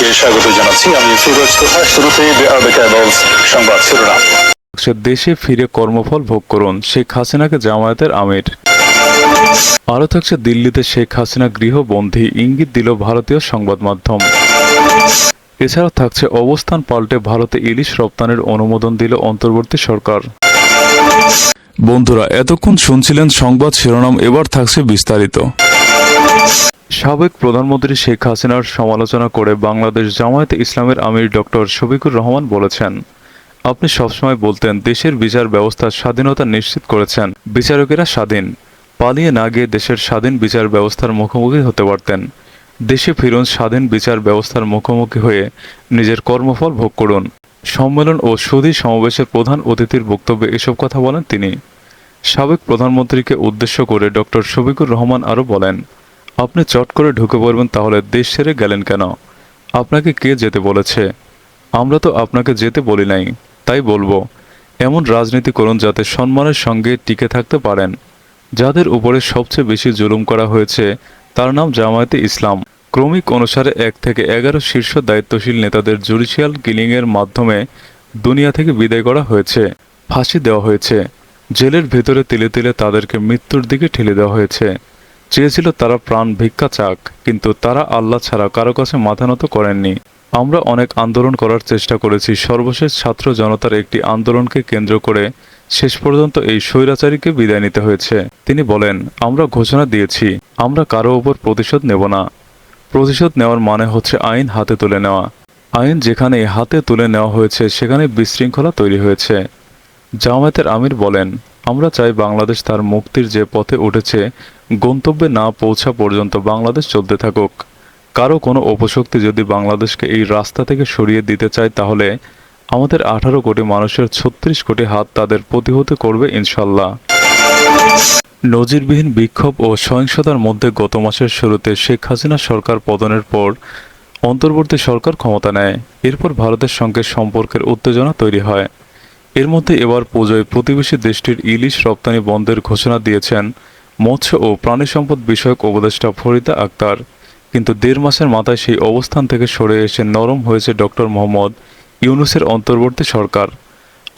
সবাইকে স্বাগত জানাচ্ছি। আমি তোহা সংবাদ শিরোনাম। সে দেশে ফিরে কর্মফল ভোগ করুন শেখ হাসিনাকে জামায়াতের আমির। আরও থাকছে দিল্লিতে শেখ হাসিনা গৃহবন্দী ইঙ্গিত দিল ভারতীয় সংবাদ মাধ্যম। এছাড়া থাকছে অবস্থান পাল্টে ভারতে ইলিশ রপ্তানির অনুমোদন দিল অন্তর্বর্তী সরকার। বন্ধুরা এতক্ষণ শুনছিলেন সংবাদ শিরোনাম এবার থাকছে বিস্তারিত। সাবেক প্রধানমন্ত্রী শেখ হাসিনার সমালোচনা করে বাংলাদেশ জামায়াতে ইসলামের আমির ডক্টর শফিকুর রহমান বলেছেন, আপনি সবসময় বলতেন দেশের বিচার ব্যবস্থার স্বাধীনতা নিশ্চিত করেছেন, বিচারকেরা স্বাধীন। পালিয়ে না গিয়ে দেশের স্বাধীন বিচার ব্যবস্থার মুখোমুখি হতে পারতেন। দেশে ফিরুন স্বাধীন বিচার ব্যবস্থার মুখোমুখি হয়ে নিজের কর্মফল ভোগ করুন। সম্মেলন ও সুধী সমাবেশের প্রধান অতিথির বক্তব্যে এসব কথা বলেন তিনি। সাবেক প্রধানমন্ত্রীকে উদ্দেশ্য করে ডক্টর শফিকুর রহমান আরও বলেন আপনি চট করে ঢুকে পড়বেন তাহলে দেশ ছেড়ে গেলেন কেন? আপনাকে কে যেতে বলেছে? আমরা তো আপনাকে যেতে বলি নাই, তাই বলব। এমন রাজনীতি করুন যাতে সম্মানের সঙ্গে টিকে থাকতে পারেন। যাদের উপরে সবচেয়ে বেশি জুলুম করা হয়েছে, তার নাম জামায়াতে ইসলাম। ক্রমিক অনুসারে এক থেকে এগারো শীর্ষ দায়িত্বশীল নেতাদের জুডিশিয়াল কিলিংয়ের মাধ্যমে দুনিয়া থেকে বিদায় করা হয়েছে, ফাঁসি দেওয়া হয়েছে। জেলের ভেতরে তিলে তিলে তাদেরকে মৃত্যুর দিকে ঠেলে দেওয়া হয়েছে। চেয়েছিল তারা প্রাণ ভিক্ষা চাক, কিন্তু তারা আল্লাহ ছাড়া কারও কাছে মাথা নত করেননি। আমরা অনেক আন্দোলন করার চেষ্টা করেছি, সর্বশেষ ছাত্র জনতার একটি আন্দোলনকে কেন্দ্র করে শেষ পর্যন্ত এই স্বৈরাচারীকে বিদায় নিতে হয়েছে। তিনি বলেন, আমরা ঘোষণা দিয়েছি, আমরা কারও ওপর প্রতিশোধ নেব না। প্রতিশোধ নেওয়ার মানে হচ্ছে আইন হাতে তুলে নেওয়া। আইন যেখানে হাতে তুলে নেওয়া হয়েছে, সেখানে বিশৃঙ্খলা তৈরি হয়েছে। জামায়াতের আমির বলেন, আমরা চাই বাংলাদেশ তার মুক্তির যে পথে উঠেছে গন্তব্যে না পৌঁছা পর্যন্ত বাংলাদেশ চলতে থাকুক। কারও কোনো অপশক্তি যদি বাংলাদেশকে এই রাস্তা থেকে সরিয়ে দিতে চায়, তাহলে আমাদের আঠারো কোটি মানুষের ছত্রিশ কোটি হাত তাদের প্রতিহত করবে ইনশাল্লাহ। নজিরবিহীন বিক্ষোভ ও সহিংসতার মধ্যে গত মাসের শুরুতে শেখ হাসিনা সরকার পতনের পর অন্তর্বর্তী সরকার ক্ষমতা নেয়। এরপর ভারতের সঙ্গে সম্পর্কের উত্তেজনা তৈরি হয়। এর মধ্যে এবার পুজোয় প্রতিবেশী দেশটির ইলিশ রপ্তানি বন্ধের ঘোষণা দিয়েছেন মৎস্য ও প্রাণী সম্পদ বিষয়ক উপদেষ্টা ফরিদা আক্তার। কিন্তু দেড় মাসের মাথায় সেই অবস্থান থেকে সরে এসে নরম হয়েছে ডক্টর মোহাম্মদ ইউনুসের অন্তর্বর্তী সরকার।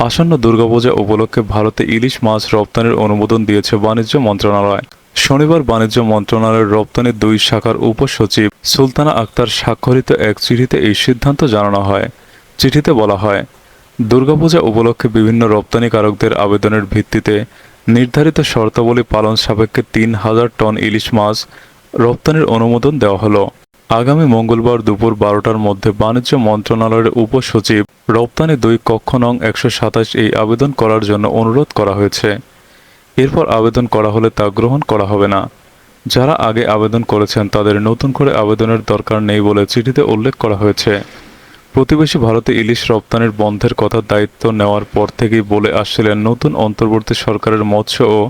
আসন্ন দুর্গাপূজা উপলক্ষে ভারতে ইলিশ মাছ রপ্তানির অনুমোদন দিয়েছে বাণিজ্য মন্ত্রণালয়। শনিবার বাণিজ্য মন্ত্রণালয়ের রপ্তানির দুই শাখার উপসচিব সুলতানা আক্তার স্বাক্ষরিত এক চিঠিতে এই সিদ্ধান্ত জানানো হয়। চিঠিতে বলা হয়, দুর্গাপূজা উপলক্ষে বিভিন্ন রপ্তানিকারকদের আবেদনের ভিত্তিতে নির্ধারিত শর্তাবলী পালন সাপেক্ষে তিন হাজার টন ইলিশ মাছ রপ্তানির অনুমোদন দেওয়া হলো। আগামী মঙ্গলবার দুপুর বারোটার মধ্যে বাণিজ্য মন্ত্রণালয়ের উপসচিব রপ্তানি দুই কক্ষ নং একশো সাতাশ এই আবেদন করার জন্য অনুরোধ করা হয়েছে। এরপর আবেদন করা হলে তা গ্রহণ করা হবে না। যারা আগে আবেদন করেছেন তাদের নতুন করে আবেদনের দরকার নেই বলে চিঠিতে উল্লেখ করা হয়েছে। প্রতিবেশী ভারতে ইলিশ রপ্তানির বন্ধের কথা দায়িত্ব নেওয়ার পর থেকেই বলে আসছিলেন নতুন অন্তর্বর্তী সরকারের মৎস্য ও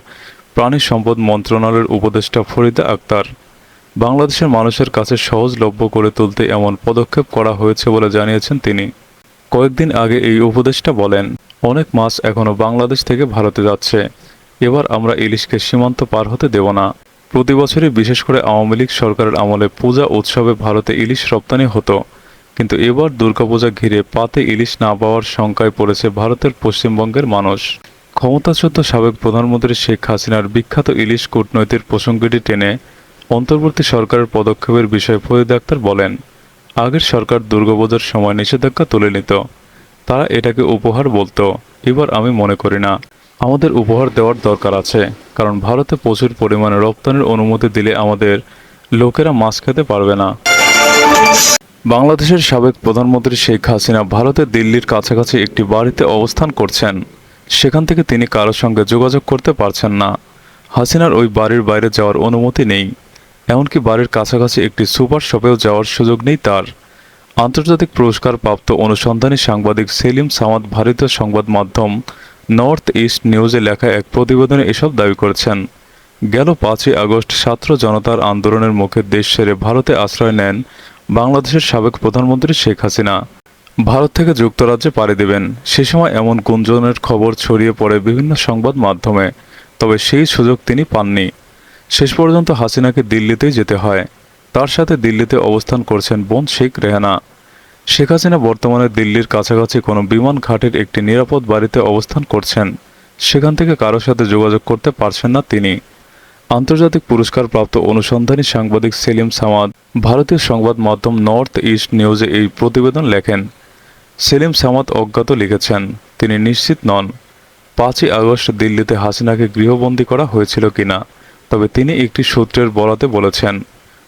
প্রাণী সম্পদ মন্ত্রণালয়ের উপদেষ্টা ফরিদা আক্তার। বাংলাদেশের মানুষের কাছে সহজলভ্য করে তুলতে এমন পদক্ষেপ করা হয়েছে বলে জানিয়েছেন তিনি। কয়েকদিন আগে এই উপদেষ্টা বলেন, অনেক মাছ এখনও বাংলাদেশ থেকে ভারতে যাচ্ছে। এবার আমরা ইলিশকে সীমান্ত পার হতে দেব না। প্রতি বছরই বিশেষ করে আওয়ামী লীগ সরকারের আমলে পূজা উৎসবে ভারতে ইলিশ রপ্তানি হতো। কিন্তু এবার দুর্গাপূজা ঘিরে পাতে ইলিশ না পাওয়ার শঙ্কায় পড়েছে ভারতের পশ্চিমবঙ্গের মানুষ। ক্ষমতাচ্যুত সাবেক প্রধানমন্ত্রী শেখ হাসিনার বিখ্যাত ইলিশ কূটনৈতিক প্রসঙ্গটি টেনে অন্তর্বর্তী সরকারের পদক্ষেপের বিষয়ে ফরিদ আক্তার বলেন, আগের সরকার দুর্গাপূজার সময় নিষেধাজ্ঞা তুলে নিত। তারা এটাকে উপহার বলতো। এবার আমি মনে করি না। আমাদের উপহার দেওয়ার দরকার আছে, কারণ ভারতে প্রচুর পরিমাণে রপ্তানির অনুমতি দিলে আমাদের লোকেরা মাছ খেতে পারবে না। বাংলাদেশের সাবেক প্রধানমন্ত্রী শেখ হাসিনা ভারতের দিল্লির কাছাকাছি একটি বাড়িতে অবস্থান করছেন। সেখান থেকে তিনি কারোর সঙ্গে যোগাযোগ করতে পারছেন না। হাসিনার ওই বাড়ির বাইরে যাওয়ার অনুমতি নেই। এমনকি বাড়ির কাছাকাছি একটি সুপার শপেও যাওয়ার সুযোগ নেই তার। আন্তর্জাতিক পুরস্কার প্রাপ্ত অনুসন্ধানী সাংবাদিক সেলিম সামাদ ভারতীয় সংবাদ মাধ্যম নর্থ ইস্ট নিউজে লেখা এক প্রতিবেদনে এসব দাবি করেছেন। গেল পাঁচই আগস্ট ছাত্র জনতার আন্দোলনের মুখে দেশ সেরে ভারতে আশ্রয় নেন বাংলাদেশের সাবেক প্রধানমন্ত্রী শেখ হাসিনা। ভারত থেকে যুক্তরাজ্যে পাড়ি দেবেন। সে সময় এমন গুঞ্জনের খবর ছড়িয়ে পড়ে বিভিন্ন সংবাদ মাধ্যমে, তবে সেই সুযোগ তিনি পাননি। শেষ পর্যন্ত হাসিনাকে দিল্লিতেই যেতে হয়। তার সাথে দিল্লিতে অবস্থান করছেন বোন শেখ রেহানা। শেখ হাসিনা বর্তমানে দিল্লির কাছাকাছি কোনো বিমান ঘাটের একটি নিরাপদ বাড়িতে অবস্থান করছেন। সেখান থেকে কারোর সাথে যোগাযোগ করতে পারছেন না তিনি। আন্তর্জাতিক পুরস্কারপ্রাপ্ত অনুসন্ধানী সাংবাদিক সেলিম সামাদ ভারতীয় সংবাদ মাধ্যম নর্থ ইস্ট নিউজে এই প্রতিবেদন লেখেন। সেলিম সামাদ অজ্ঞাত লিখেছেন, তিনি নিশ্চিত নন, পাঁচই আগস্ট দিল্লিতে হাসিনাকে গৃহবন্দী করা হয়েছিল কিনা, তবে তিনি একটি সূত্রের বরাতে বলেছেন,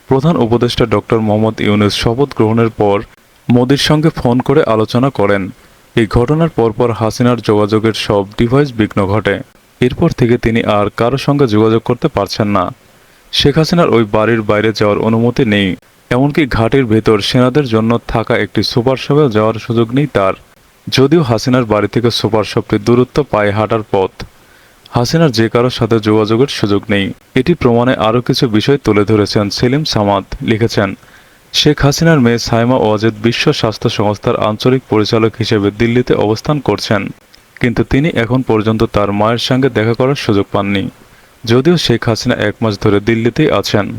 প্রধান উপদেষ্টা ডক্টর মোহাম্মদ ইউনুস শপথ গ্রহণের পর মোদির সঙ্গে ফোন করে আলোচনা করেন। এই ঘটনার পরপর হাসিনার যোগাযোগের সব ডিভাইস বিঘ্ন ঘটে। এরপর থেকে তিনি আর কারও সঙ্গে যোগাযোগ করতে পারছেন না। শেখ হাসিনার ওই বাড়ির বাইরে যাওয়ার অনুমতি নেই। এমনকি ঘাটের ভেতর সেনাদের জন্য থাকা একটি সুপার শপে যাওয়ার সুযোগ নেই তার। যদিও হাসিনার বাড়ি থেকে সুপার শপটি দূরত্ব পায়ে হাঁটার পথ। হাসিনার যে কারোর সাথে যোগাযোগের সুযোগ নেই। এটি প্রমাণে আরও কিছু বিষয় তুলে ধরেছেন সেলিম সামাদ, লিখেছেন, শেখ হাসিনার মেয়ে সাইমা ওয়াজেদ বিশ্ব স্বাস্থ্য সংস্থার আঞ্চলিক পরিচালক হিসেবে দিল্লিতে অবস্থান করছেন। কিন্তু তিনি এখন পর্যন্ত তার মায়ের সঙ্গে দেখা করার সুযোগ পাননি, যদিও শেখ হাসিনা এক মাস ধরে দিল্লিতেই আছেন।